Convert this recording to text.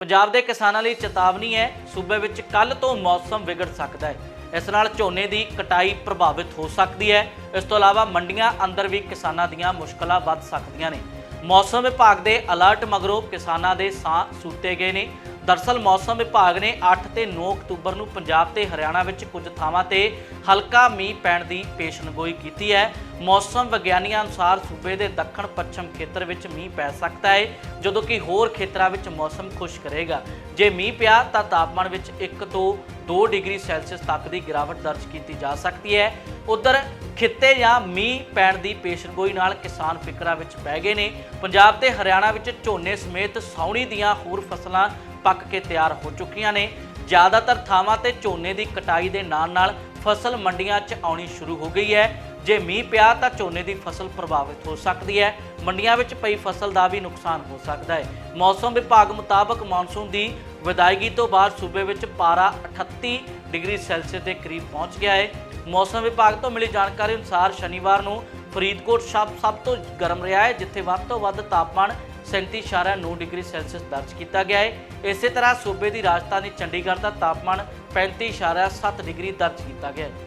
ਪੰਜਾਬ ਦੇ ਕਿਸਾਨਾਂ ਲਈ ਚੇਤਾਵਨੀ ਹੈ, ਸੂਬੇ ਵਿੱਚ ਕੱਲ ਤੋਂ ਮੌਸਮ ਵਿਗੜ ਸਕਦਾ ਹੈ। ਇਸ ਨਾਲ ਝੋਨੇ ਦੀ ਕਟਾਈ ਪ੍ਰਭਾਵਿਤ ਹੋ ਸਕਦੀ ਹੈ। ਇਸ ਤੋਂ ਇਲਾਵਾ ਮੰਡੀਆਂ ਅੰਦਰ ਵੀ ਕਿਸਾਨਾਂ ਦੀਆਂ ਮੁਸ਼ਕਲਾਂ ਵੱਧ ਸਕਦੀਆਂ ਨੇ। ਮੌਸਮ ਵਿਭਾਗ ਦੇ ਅਲਰਟ ਮਗਰੋਂ ਕਿਸਾਨਾਂ ਦੇ ਸਾਹ ਸੂਤੇ ਗਏ ਨੇ। ਦਰਸਲ ਮੌਸਮ ਵਿਭਾਗ ਨੇ 8 ਤੇ 9 ਅਕਤੂਬਰ ਨੂੰ ਪੰਜਾਬ ਤੇ ਹਰਿਆਣਾ ਵਿੱਚ ਕੁਝ ਥਾਵਾਂ ਤੇ ਹਲਕਾ ਮੀਂਹ ਪੈਣ ਦੀ ਪੇਸ਼ਨਗੋਈ ਕੀਤੀ ਹੈ। ਮੌਸਮ ਵਿਗਿਆਨੀਆਂ ਅਨੁਸਾਰ ਸੂਬੇ ਦੇ ਦੱਖਣ ਪੱਛਮ ਖੇਤਰ ਵਿੱਚ ਮੀਂਹ ਪੈ ਸਕਦਾ ਹੈ, ਜਦੋਂ ਕਿ ਹੋਰ ਖੇਤਰਾਂ ਵਿੱਚ ਮੌਸਮ ਖੁਸ਼ਕ ਰਹੇਗਾ ਜੇ ਮੀਂਹ ਪਿਆ ਤਾਂ ਤਾਪਮਾਨ ਵਿੱਚ 1 ਤੋਂ 2 ਡਿਗਰੀ ਸੈਲਸੀਅਸ ਤੱਕ ਦੀ ਗਿਰਾਵਟ ਦਰਜ ਕੀਤੀ ਜਾ ਸਕਦੀ ਹੈ। ਉਧਰ ਖਿੱਤੇ ਜਾਂ ਮੀਂਹ ਪੈਣ ਦੀ ਪੇਸ਼ਨਗੋਈ ਨਾਲ ਕਿਸਾਨ ਫਿਕਰਾਂ ਵਿੱਚ ਪੈ ਗਏ ਨੇ। ਪੰਜਾਬ ਤੇ ਹਰਿਆਣਾ ਵਿੱਚ ਝੋਨੇ ਸਮੇਤ ਸਾਉਣੀ ਦੀਆਂ ਹੋਰ ਫਸਲਾਂ ਪੱਕ ਕੇ ਤਿਆਰ ਹੋ ਚੁੱਕੀਆਂ ਨੇ। ਜ਼ਿਆਦਾਤਰ ਥਾਵਾਂ ਤੇ ਝੋਨੇ ਦੀ ਕਟਾਈ ਦੇ ਨਾਲ-ਨਾਲ ਫਸਲ ਮੰਡੀਆਂ 'ਚ ਆਉਣੀ ਸ਼ੁਰੂ ਹੋ ਗਈ ਹੈ। ਜੇ ਮੀਂਹ ਪਿਆ ਤਾਂ ਝੋਨੇ ਦੀ ਫਸਲ ਪ੍ਰਭਾਵਿਤ ਹੋ ਸਕਦੀ ਹੈ। ਮੰਡੀਆਂ ਵਿੱਚ ਪਈ ਫਸਲ ਦਾ ਵੀ ਨੁਕਸਾਨ ਹੋ ਸਕਦਾ ਹੈ। ਮੌਸਮ ਵਿਭਾਗ ਮੁਤਾਬਕ ਮੌਨਸੂਨ ਦੀ ਵਿਦਾਇਗੀ ਤੋਂ ਬਾਅਦ ਸੂਬੇ ਵਿੱਚ ਪਾਰਾ 38 ਡਿਗਰੀ ਸੈਲਸੀਅਸ ਦੇ ਕਰੀਬ ਪਹੁੰਚ ਗਿਆ ਹੈ। ਮੌਸਮ ਵਿਭਾਗ ਤੋਂ ਮਿਲੀ ਜਾਣਕਾਰੀ ਅਨੁਸਾਰ ਸ਼ਨੀਵਾਰ ਨੂੰ ਫਰੀਦਕੋਟ ਸਭ ਸਭ ਤੋਂ ਗਰਮ ਰਿਹਾ ਹੈ, ਜਿੱਥੇ ਵੱਧ ਤੋਂ ਵੱਧ ਤਾਪਮਾਨ 37.9 ਡਿਗਰੀ ਸੈਲਸੀਅਸ ਦਰਜ ਕੀਤਾ ਗਿਆ ਹੈ। ਇਸੇ ਤਰ੍ਹਾਂ ਸੂਬੇ ਦੀ ਰਾਜਧਾਨੀ ਚੰਡੀਗੜ੍ਹ ਦਾ ਤਾਪਮਾਨ 35.7 ਡਿਗਰੀ ਦਰਜ ਕੀਤਾ ਗਿਆ ਹੈ।